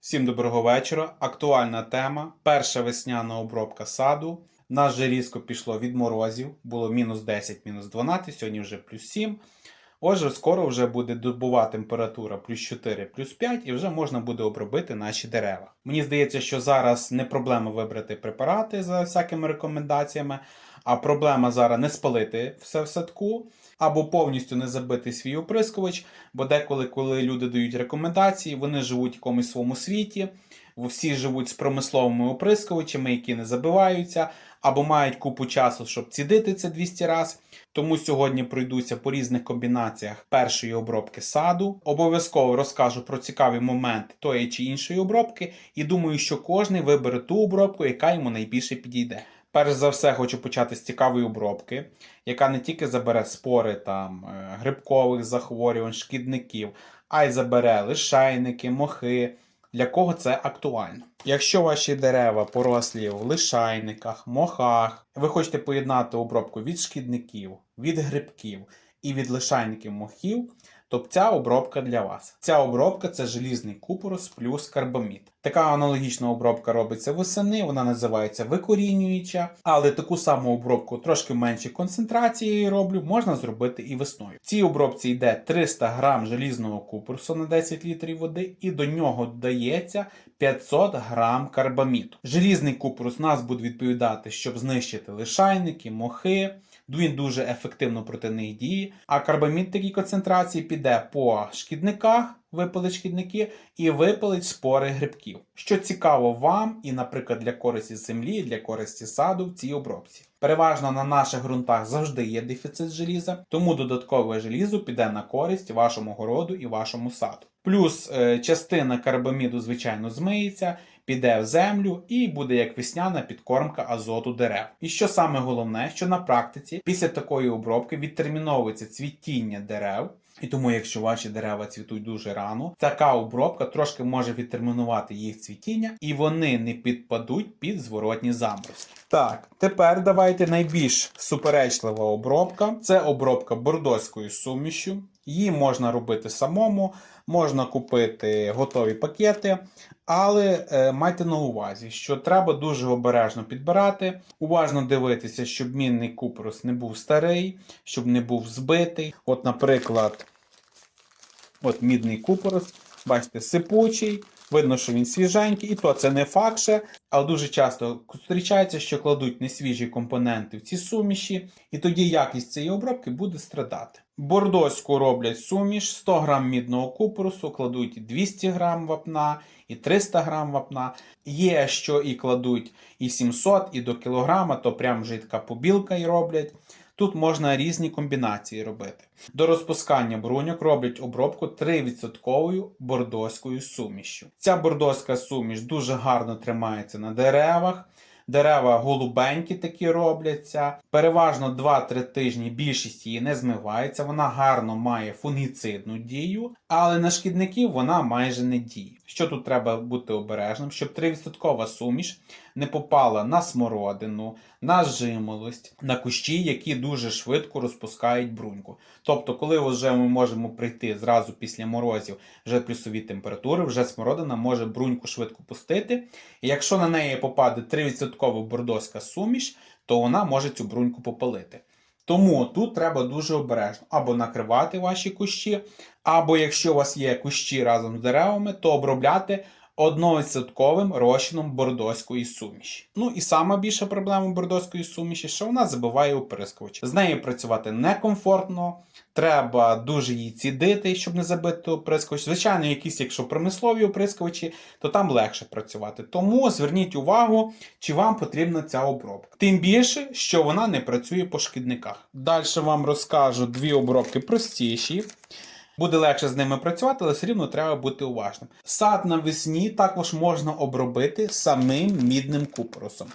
Всім доброго вечора. Актуальна тема. Перша весняна обробка саду. Нас же різко пішло від морозів. Було мінус 10, мінус 12, сьогодні вже плюс 7. Отже, скоро вже буде добова температура плюс 4, плюс 5 і вже можна буде обробити наші дерева. Мені здається, що зараз не проблема вибрати препарати за всякими рекомендаціями, а проблема зараз не спалити все в садку або повністю не забити свій оприскувач, бо деколи, коли люди дають рекомендації, вони живуть в якомусь своєму світі, всі живуть з промисловими оприскувачами, які не забиваються, або мають купу часу, щоб цідити це 200 разів. Тому сьогодні пройдуся по різних комбінаціях першої обробки саду. Обов'язково розкажу про цікаві моменти тої чи іншої обробки, і думаю, що кожен вибере ту обробку, яка йому найбільше підійде. Перш за все, хочу почати з цікавої обробки, яка не тільки забере спори там е, грибкових захворювань, шкідників, а й забере лишайники, мохи. Для кого це актуально? Якщо ваші дерева порослі в лишайниках, мохах, ви хочете поєднати обробку від шкідників, від грибків і від лишайників мохів, то ця обробка для вас. Ця обробка це желізний купорос плюс карбамід. Така аналогічна обробка робиться восени, вона називається викорінююча, але таку саму обробку трошки в меншій концентрації роблю, можна зробити і весною. В цій обробці йде 300 грам желізного купоросу на 10 літрів води, і до нього додається 500 грам карбаміду. Желізний купорос у нас буде відповідати, щоб знищити лишайники, мохи. Він дуже ефективно проти них діє, а карбамід такій концентрації піде по шкідниках, випалить шкідники, і випалить спори грибків. Що цікаво вам і, наприклад, для користі землі, для користі саду в цій обробці. Переважно на наших ґрунтах завжди є дефіцит желіза, тому додаткове желізо піде на користь вашому городу і вашому саду. Плюс е, частина карбаміду, звичайно, змиється, піде в землю і буде як весняна підкормка азоту дерев. І що саме головне, що на практиці після такої обробки відтерміновується цвітіння дерев. І тому, якщо ваші дерева цвітуть дуже рано, така обробка трошки може відтермінувати їх цвітіння, і вони не підпадуть під зворотні заморозки. Так, тепер давайте найбільш суперечлива обробка це обробка бордоською сумішю. Її можна робити самому, можна купити готові пакети, але е, майте на увазі, що треба дуже обережно підбирати, уважно дивитися, щоб мінний купорос не був старий, щоб не був збитий. От, наприклад, от мідний купорос, бачите, сипучий. Видно, що він свіженький, і то це не факт ще, але дуже часто зустрічається, що кладуть несвіжі компоненти в ці суміші, і тоді якість цієї обробки буде страдати. Бордоську роблять суміш, 100 г мідного купорусу, кладуть 200 г вапна і 300 г вапна. Є, що і кладуть і 700, і до кілограма, то прям така побілка і роблять. Тут можна різні комбінації робити. До розпускання бруньок роблять обробку 3% бордоською сумішю. Ця бордоська суміш дуже гарно тримається на деревах. Дерева голубенькі такі робляться. Переважно 2-3 тижні більшість її не змивається. Вона гарно має фунгіцидну дію, але на шкідників вона майже не діє. Що тут треба бути обережним, щоб 3% суміш не попала на смородину, на жимолость, на кущі, які дуже швидко розпускають бруньку. Тобто, коли вже ми можемо прийти зразу після морозів, вже плюсові температури, вже смородина може бруньку швидко пустити. І якщо на неї попаде 3% бордоська суміш, то вона може цю бруньку попалити. Тому тут треба дуже обережно або накривати ваші кущі, або якщо у вас є кущі разом з деревами, то обробляти 1% розчином бордоської суміші. Ну і сама більша проблема бордоської суміші, що вона забиває оприскувач. З нею працювати некомфортно, треба дуже її цідити, щоб не забити оприскувач. Звичайно, якісь, якщо промислові оприскувачі, то там легше працювати. Тому зверніть увагу, чи вам потрібна ця обробка. Тим більше, що вона не працює по шкідниках. Далі вам розкажу дві обробки простіші. Буде легше з ними працювати, але все рівно треба бути уважним. Сад навесні також можна обробити самим мідним купоросом.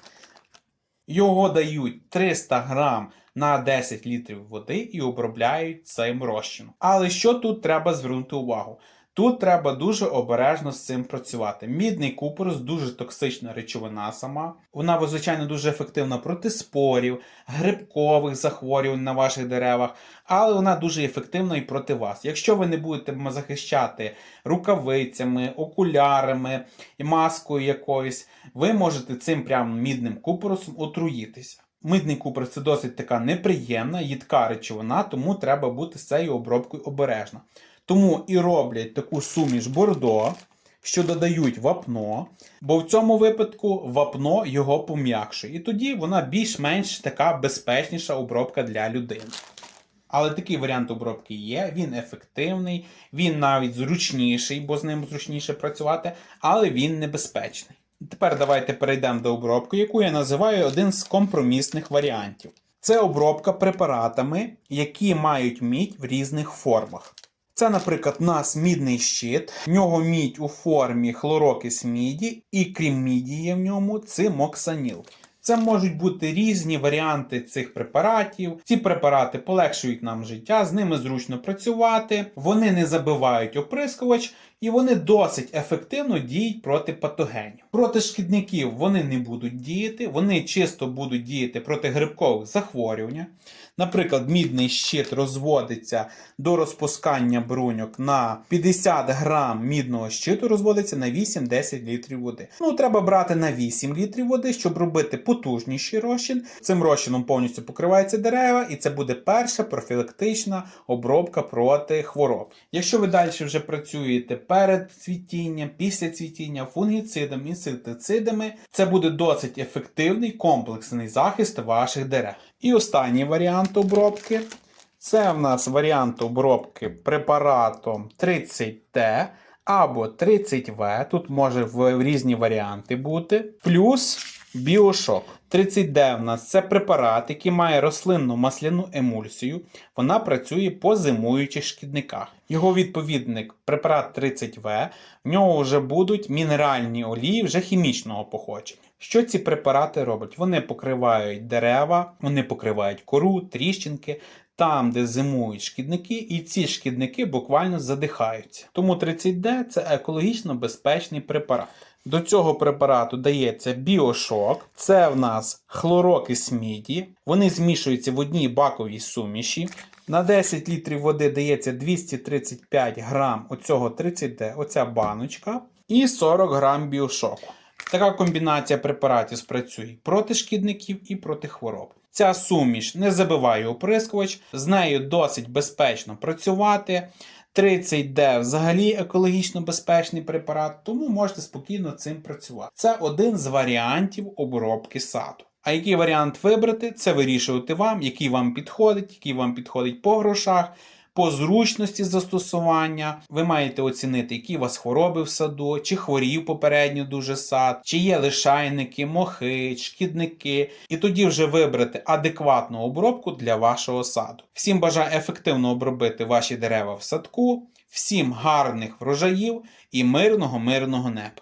Його дають 300 грам на 10 літрів води і обробляють цим розчином. Але що тут треба звернути увагу? Тут треба дуже обережно з цим працювати. Мідний купорос дуже токсична речовина сама. Вона, звичайно, дуже ефективна проти спорів, грибкових захворювань на ваших деревах, але вона дуже ефективна і проти вас. Якщо ви не будете захищати рукавицями, окулярами, маскою якоюсь, ви можете цим прям мідним купоросом отруїтися. Мидний купор це досить така неприємна, їдка речовина, тому треба бути з цією обробкою обережно. Тому і роблять таку суміш бордо, що додають вапно, бо в цьому випадку вапно його пом'якшує. І тоді вона більш-менш така безпечніша обробка для людини. Але такий варіант обробки є, він ефективний, він навіть зручніший, бо з ним зручніше працювати, але він небезпечний. Тепер давайте перейдемо до обробки, яку я називаю один з компромісних варіантів. Це обробка препаратами, які мають мідь в різних формах. Це, наприклад, у нас мідний щит, в нього мідь у формі хлорокис міді, і крім міді є в ньому цимоксаніл. Це можуть бути різні варіанти цих препаратів. Ці препарати полегшують нам життя, з ними зручно працювати, вони не забивають оприскувач і вони досить ефективно діють проти патогенів. Проти шкідників вони не будуть діяти, вони чисто будуть діяти проти грибкових захворювань. Наприклад, мідний щит розводиться до розпускання бруньок на 50 грам мідного щиту, розводиться на 8-10 літрів води. Ну, треба брати на 8 літрів води, щоб робити потужніший розчин. Цим розчином повністю покриваються дерева, і це буде перша профілактична обробка проти хвороб. Якщо ви далі вже працюєте перед цвітінням, після цвітіння, фунгіцидами, інсектицидами, це буде досить ефективний комплексний захист ваших дерев. І останній варіант обробки це в нас варіант обробки препаратом 30Т або 30В. Тут може в різні варіанти бути. Плюс біошок. 30D в нас це препарат, який має рослинну масляну емульсію. Вона працює по зимуючих шкідниках. Його відповідник препарат 30В. В нього вже будуть мінеральні олії вже хімічного походження. Що ці препарати роблять? Вони покривають дерева, вони покривають кору, тріщинки, там, де зимують шкідники, і ці шкідники буквально задихаються. Тому 30D це екологічно безпечний препарат. До цього препарату дається біошок, це в нас хлорокис міді. Вони змішуються в одній баковій суміші. На 10 літрів води дається 235 грам оцього 30D, оця баночка, і 40 грам біошоку. Така комбінація препаратів спрацює проти шкідників і проти хвороб. Ця суміш не забиває оприскувач, з нею досить безпечно працювати. 30D взагалі екологічно безпечний препарат, тому можете спокійно цим працювати. Це один з варіантів обробки саду. А який варіант вибрати, це вирішувати вам, який вам підходить, який вам підходить по грошах, по зручності застосування. Ви маєте оцінити, які у вас хвороби в саду, чи хворів попередньо дуже сад, чи є лишайники, мохи, шкідники, і тоді вже вибрати адекватну обробку для вашого саду. Всім бажаю ефективно обробити ваші дерева в садку, всім гарних врожаїв і мирного мирного неба.